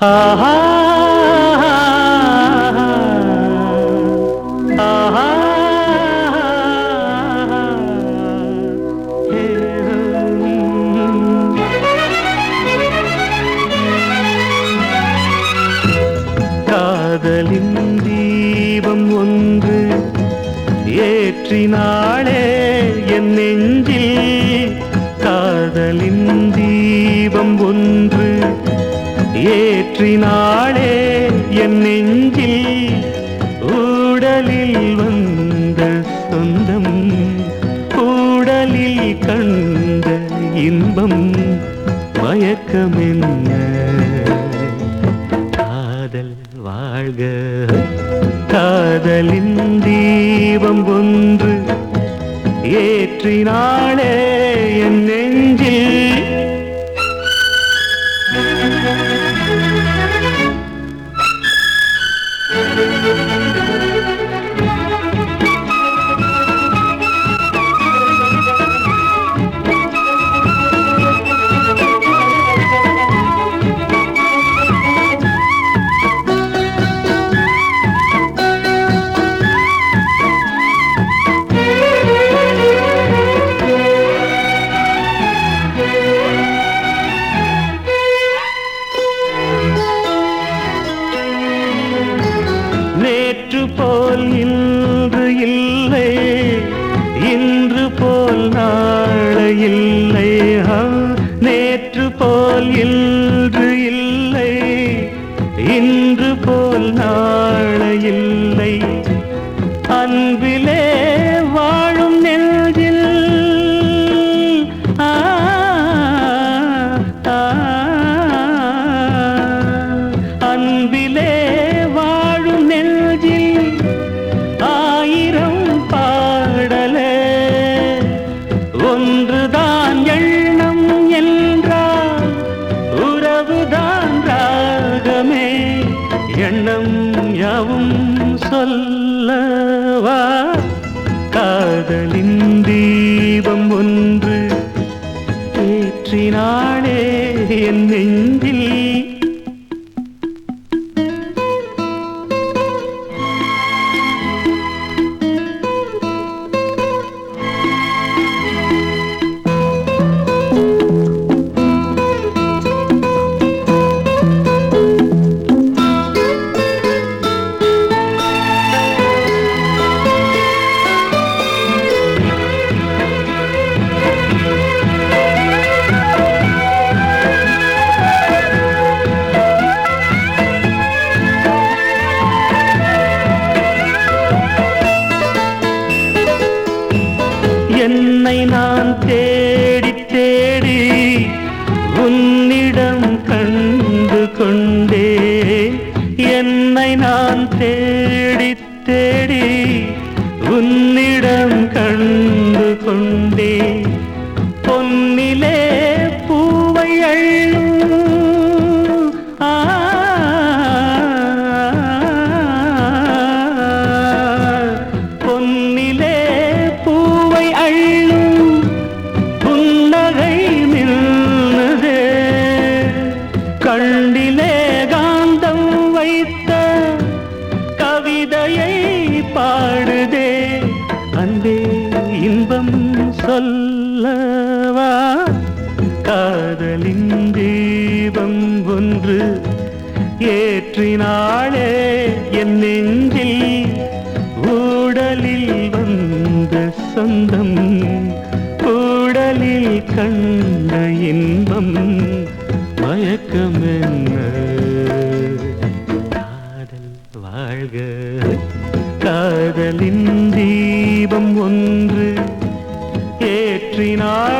ஆஹா காதலின் தீபம் ஒன்று ஏற்றினாளே என் நெஞ்சில் காதலின் ஏற்றினாளே என் நெஞ்சில் ஊடலில் வந்த சொந்தம் ஊடலில் கண்ட இன்பம் மயக்கமென்ன? காதல் வாழ்க காதலின் நேற்று போல் இன்று இல்லை. இன்று போல் நாளை இல்லை. நேற்று போல் இன்று இல்லை. இன்று போல் நாளை இல்லை. அன்பிலே ஏற்றினாளே உன்னை நான் தேடி தேடி உன்னிடம் கண்டு கண்டிலே காந்தம் வைத்த கவிதையை பாடுதே. அன்பே இன்பம் சொல்லவா? காதலின் தீபம் ஒன்று ஏற்றினாளே என் நெஞ்சில். ஊடலில் வந்த சொந்தம் மயக்கமென்ன காதல் வாழ்க. காதலின் தீபம் ஒன்று ஏற்றினார்.